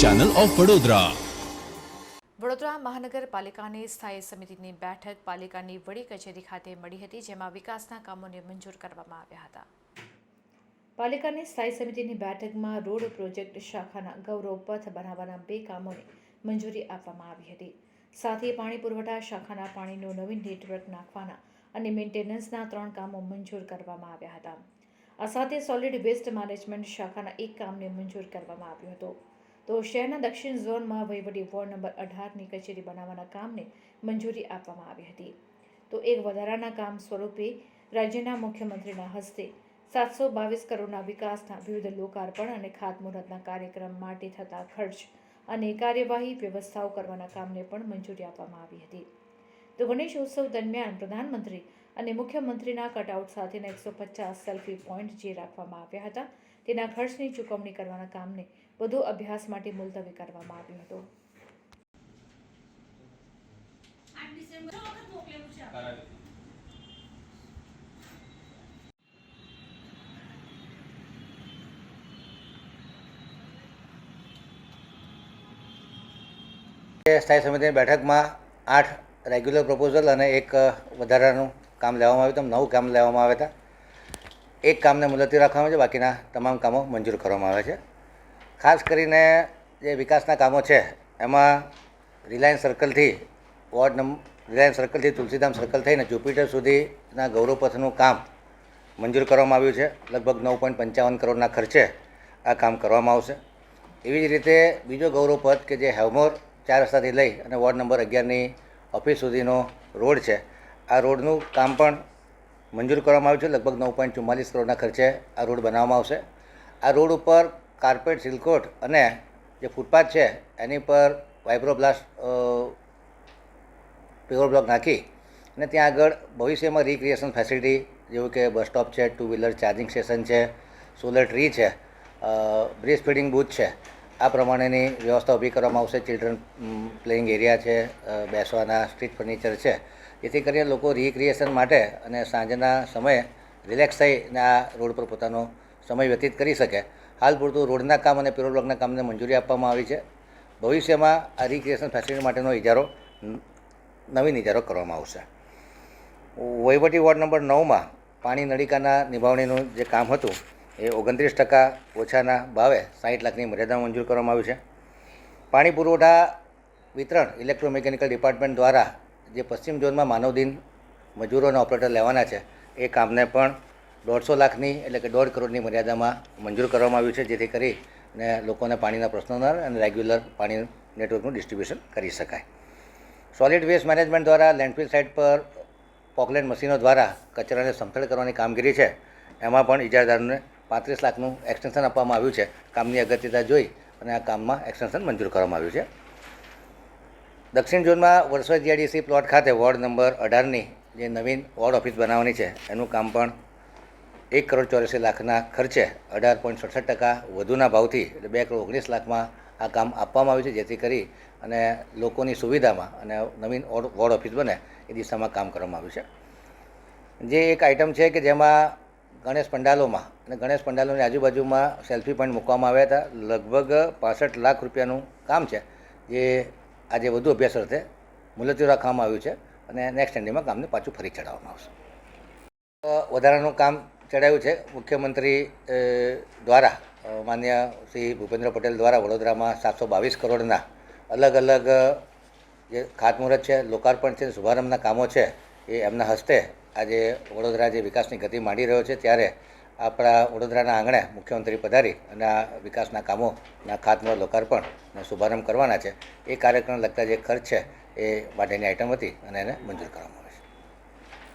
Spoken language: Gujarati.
ચેનલ ઓફ વડોદરા વડોદરા મહાનગરપાલિકાની સ્થાયી સમિતિની બેઠક પાલિકાની વડી કચેરી ખાતે મળી હતી, જેમાં વિકાસના કામોને મંજૂર કરવામાં આવ્યા હતા. પાલિકાની સ્થાયી સમિતિની બેઠકમાં રોડ પ્રોજેક્ટ શાખાના ગૌરવ પથ બનાવવાના બે કામોને મંજૂરી આપવામાં આવી હતી. સાથે પાણી પુરવઠા શાખાના પાણીનું નવીન નેટવર્ક નાખવાના અને મેન્ટેનન્સના ત્રણ કામો મંજૂર કરવામાં આવ્યા હતા. આ સાથે સોલિડ વેસ્ટ મેનેજમેન્ટ શાખાના એક કામને મંજૂર કરવામાં આવ્યું હતું. તો શહેરના દક્ષિણ ઝોનમાં વહીવટી વોર્ડ નંબર અઢારની કચેરી બનાવવાના કામને મંજૂરી આપવામાં આવી હતી. તો એક વધારાના કામ સ્વરૂપે રાજ્યના મુખ્યમંત્રીના હસ્તે સાતસો બાવીસ કરોડના વિકાસના વિવિધ લોકાર્પણ અને ખાતમુહૂર્તના કાર્યક્રમ માટે થતા ખર્ચ અને કાર્યવાહી વ્યવસ્થાઓ કરવાના કામને પણ મંજૂરી આપવામાં આવી હતી. તો ગણેશ ઉત્સવ દરમિયાન પ્રધાનમંત્રી અને મુખ્યમંત્રીના કટઆઉટ સાથેના એકસો પચાસ સેલ્ફી પોઈન્ટ જે રાખવામાં આવ્યા હતા તેના ખર્ચની ચૂકવણી કરવાના કામને વધુ અભ્યાસ માટે મુલતવી કરવામાં આવ્યું હતું. સ્થાયી સમિતિની બેઠકમાં આઠ રેગ્યુલર પ્રપોઝલ અને એક વધારાનું કામ લેવામાં આવ્યું હતું. નવું કામ લેવામાં આવ્યા હતા. એક કામને મુલતવી રાખવામાં આવે છે. બાકીના તમામ કામો મંજૂર કરવામાં આવે છે. ખાસ કરીને જે વિકાસના કામો છે, એમાં રિલાયન્સ સર્કલથી વોર્ડ નંબર રિલાયન્સ સર્કલથી તુલસીધામ સર્કલ થઈને જુપિટર સુધીના ગૌરવપથનું કામ મંજૂર કરવામાં આવ્યું છે. લગભગ નવ પોઈન્ટ પંચાવન કરોડના ખર્ચે આ કામ કરવામાં આવશે. એવી જ રીતે બીજો ગૌરવપથ કે જે હેવમોર ચાર રસ્તાથી લઈ અને વોર્ડ નંબર અગિયારની ઓફિસ સુધીનો રોડ છે. આ રોડનું કામ પણ મંજૂર કરવામાં આવ્યું છે. લગભગ નવ પોઈન્ટ ચુમ્માલીસ કરોડના ખર્ચે આ રોડ બનાવવામાં આવશે. આ રોડ ઉપર કાર્પેટ, સિલકોટ અને જે ફૂટપાથ છે, એની પર વાઇબ્રોબ્લાસ્ટ પ્યોર બ્લોક નાખી અને ત્યાં આગળ ભવિષ્યમાં રિક્રિએશન ફેસિલિટી જેવું કે બસ સ્ટોપ છે ટુ વ્હીલર ચાર્જિંગ સ્ટેશન છે સોલર ટ્રી છે બ્રીજ ફીડિંગ બૂથ છે. આ પ્રમાણેની વ્યવસ્થા ઊભી કરવામાં આવશે. ચિલ્ડ્રન પ્લેઇંગ એરિયા છે બેસવાના સ્ટ્રીટ ફર્નિચર છે. જેથી કરીને લોકો રિક્રિએશન માટે અને સાંજના સમયે રિલેક્સ થઈને આ રોડ પર પોતાનો સમય વ્યતીત કરી શકે. હાલ પૂરતું રોડના કામ અને પેરોલોગના કામને મંજૂરી આપવામાં આવી છે. ભવિષ્યમાં આ રિક્રિએશન ફેસિલિટી માટેનો ઇજારો નવીન ઇજારો કરવામાં આવશે. વહીવટી વોર્ડ નંબર નવમાં પાણી નળિકાના નિભાવણીનું જે કામ હતું એ ઓગણત્રીસ ટકા ઓછાના ભાવે સાઠ લાખની મર્યાદા મંજૂર કરવામાં આવી છે. પાણી પુરવઠા વિતરણ ઇલેક્ટ્રોમિકેનિકલ ડિપાર્ટમેન્ટ દ્વારા જે પશ્ચિમ ઝોનમાં માનવ દિન મજૂરો ઓપરેટર લેવાના છે, એ કામને પણ દોઢસો લાખની એટલે કે દોઢ કરોડની મર્યાદામાં મંજૂર કરવામાં આવ્યું છે, જેથી કરી અને લોકોને પાણીના પ્રશ્નો ન અને રેગ્યુલર પાણી નેટવર્કનું ડિસ્ટ્રીબ્યુશન કરી શકાય. સોલિડ વેસ્ટ મેનેજમેન્ટ દ્વારા લેન્ડફિલ સાઇટ પર પોકલેન્ડ મશીનો દ્વારા કચરાને સમથળ કરવાની કામગીરી છે, એમાં પણ ઇજારદારને પાંત્રીસ લાખનું એક્સટેન્શન આપવામાં આવ્યું છે. કામની અગત્યતા જોઈ અને આ કામમાં એક્સટેન્શન મંજૂર કરવામાં આવ્યું છે. દક્ષિણ ઝોનમાં વરસોદ જીઆઈડીસી પ્લોટ ખાતે વોર્ડ નંબર અઢારની જે નવીન વોર્ડ ઓફિસ બનાવવાની છે, એનું કામ પણ એક કરોડ ચોર્યાસી લાખના ખર્ચે અઢાર પોઈન્ટ સડસઠ ટકા વધુના ભાવથી એટલે બે કરોડ ઓગણીસ લાખમાં આ કામ આપવામાં આવ્યું છે, જેથી કરી અને લોકોની સુવિધામાં અને નવીન વોર્ડ ઓફિસ બને એ દિશામાં કામ કરવામાં આવ્યું છે. જે એક આઇટમ છે કે જેમાં ગણેશ પંડાલોમાં. અને ગણેશ પંડાલોની આજુબાજુમાં સેલ્ફી પોઈન્ટ મૂકવામાં આવ્યા હતા. લગભગ પાસઠ લાખ રૂપિયાનું કામ છે, જે આજે વધુ અભ્યાસ અર્થે મુલતવી રાખવામાં આવ્યું છે અને નેક્સ્ટ એન્ડિંગમાં કામને પાછું ફરી ચડાવવામાં આવશે. વધારાનું કામ ચડાવ્યું છે. મુખ્યમંત્રી દ્વારા માન્ય શ્રી ભૂપેન્દ્ર પટેલ દ્વારા વડોદરામાં સાતસો બાવીસ કરોડના અલગ અલગ જે ખાતમુહૂર્ત છે, લોકાર્પણ છે, શુભારંભના કામો છે એ એમના હસ્તે આજે વડોદરા જે વિકાસની ગતિ માંડી રહ્યો છે, ત્યારે આપણા વડોદરાના આંગણે મુખ્યમંત્રી પધારી અને આ વિકાસના કામોના ખાતમુહૂર્ત લોકાર્પણ અને શુભારંભ કરવાના છે. એ કાર્યક્રમ લગતા જે ખર્ચ છે, એ માટેની આઇટમ હતી અને એને મંજૂર કરવામાં